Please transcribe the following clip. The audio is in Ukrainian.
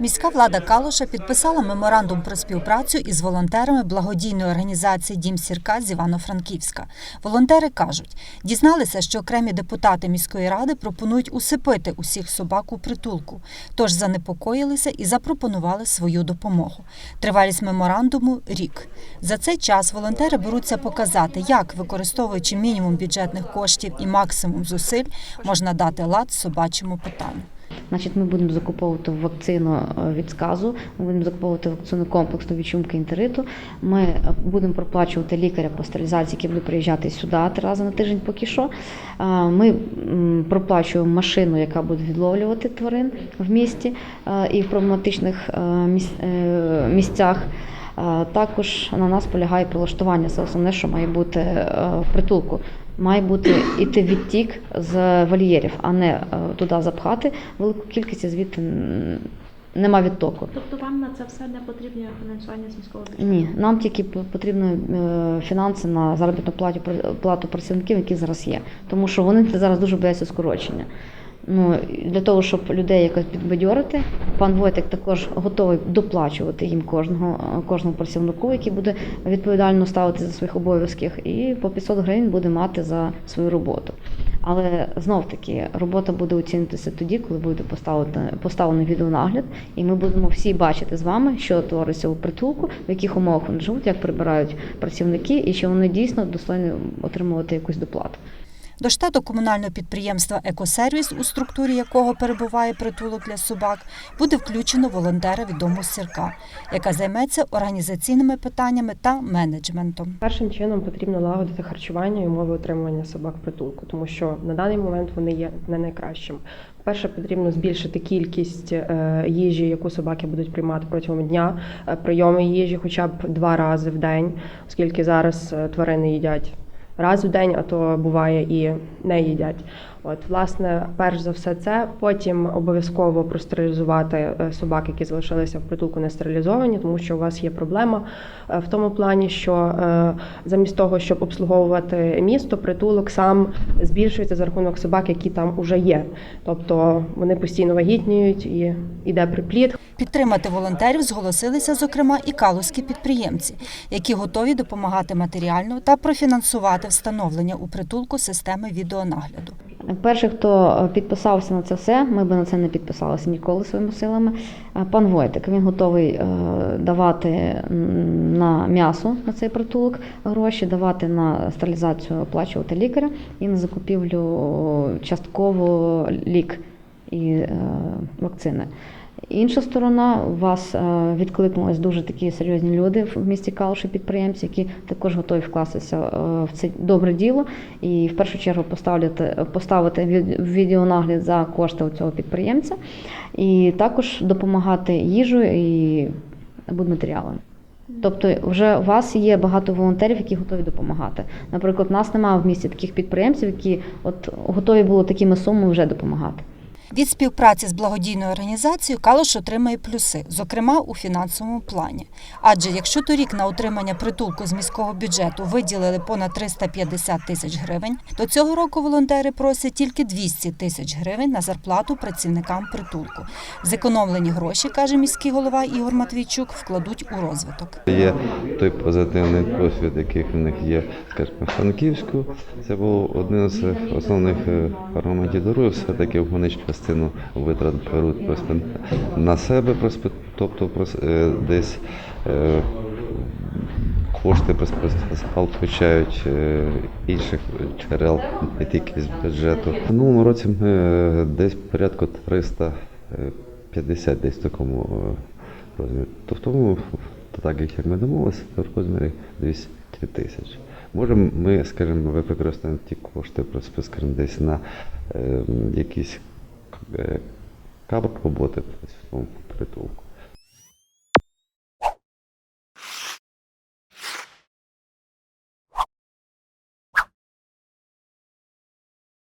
Міська влада Калуша підписала меморандум про співпрацю із волонтерами благодійної організації Дім Сірка з Івано-Франківська. Волонтери кажуть, дізналися, що окремі депутати міської ради пропонують усипити усіх собак у притулку, тож занепокоїлися і запропонували свою допомогу. Тривалість меморандуму рік. За цей час волонтери беруться показати, як, використовуючи мінімум бюджетних коштів і максимум зусиль, можна дати лад собачому питанню. Значить, ми будемо закуповувати вакцину е, від сказу, ми будемо закуповувати вакцину комплексну від чумки інтериту. Ми е, будемо проплачувати лікаря по стерилізації, який буде приїжджати сюди три рази на тиждень поки що. Е, Ми проплачуємо машину, яка буде відловлювати тварин в місті і в проблематичних міс- місцях. Також на нас полягає прилаштування. Це основне, що має бути в притулку. Має бути іти відтік з вольєрів, а не е, туди запхати велику кількість, і звідти нема відтоку. Тобто вам на це все не потрібне фінансування з міського бюджету? Ні, нам тільки потрібно е, фінанси на заробітну плату плату працівників, які зараз є, тому що вони зараз дуже бояться скорочення. Ну для того, щоб людей якось підбадьорити, пан Войтик також готовий доплачувати їм кожного кожному працівнику, який буде відповідально ставити за своїх обов'язків, і по 500 гривень буде мати за свою роботу. Але знов таки робота буде оцінитися тоді, коли буде поставлений відеонагляд, і ми будемо всі бачити з вами, що твориться у притулку, в яких умовах вони живуть, як прибирають працівники, і чи вони дійсно достойні отримувати якусь доплату. До штату комунального підприємства Екосервіс, у структурі якого перебуває притулок для собак, буде включено волонтера від дому сірка, яка займеться організаційними питаннями та менеджментом. Першим чином потрібно налагодити харчування і умови утримування собак притулку, тому що на даний момент вони є не найкращими. Перше, потрібно збільшити кількість е, їжі, яку собаки будуть приймати протягом дня, е, прийоми їжі хоча б два рази в день, оскільки зараз е, тварини їдять раз в день, а то буває і не їдять. От, власне, перш за все, це потім обов'язково простерилізувати е, собак, які залишилися в притулку не стерилізовані, тому що у вас є проблема е, в тому плані, що е, замість того, щоб обслуговувати місто, притулок сам збільшується за рахунок собак, які там уже є. Тобто вони постійно вагітніють і йде припліт. Підтримати волонтерів зголосилися, зокрема, і калузькі підприємці, які готові допомагати матеріально та профінансувати встановлення у притулку системи відеонагляду. Перший, хто е, підписався на це все, ми би на це не підписалися ніколи своїми силами. Е, Пан Войтик він готовий е, давати на м'ясо на цей притулок гроші, давати на стерилізацію, оплачувати лікаря і на закупівлю частково лік і вакцини. Інша сторона, у вас е, відкликнулись дуже такі серйозні люди в місті Калуші, підприємці, які також готові вкластися е, в це добре діло і в першу чергу поставити, поставити від- відеонагляд за кошти у цього підприємця, і також допомагати їжею і будматеріалами. Тобто, вже у вас є багато волонтерів, які готові допомагати. Наприклад, у нас немає в місті таких підприємців, які от готові були такими сумами вже допомагати. Від співпраці з благодійною організацією Калуш отримає плюси, зокрема у фінансовому плані. Адже якщо торік на утримання притулку з міського бюджету виділили понад 350 тисяч гривень, то цього року волонтери просять тільки 200 тисяч гривень на зарплату працівникам притулку. Зекономлені гроші, каже міський голова Ігор Матвійчук, вкладуть у розвиток. Є той позитивний досвід, який в них є, скажімо, в Франківську. Це був один з основних е, громадідорів. Все-таки вони ж частину витрат беруть просто на себе, тобто е, десь е, кошти получають е, інших джерел, не тільки з бюджету. В минулому році ми десь порядку 350 десь в такому розмірі. Тобто, то так як ми домовилися, в розмірі 200 тисяч. Може, ми, скажімо, використаємо ті кошти, просто, скажімо, десь на е, якісь е, кабок роботи в цьому притулку.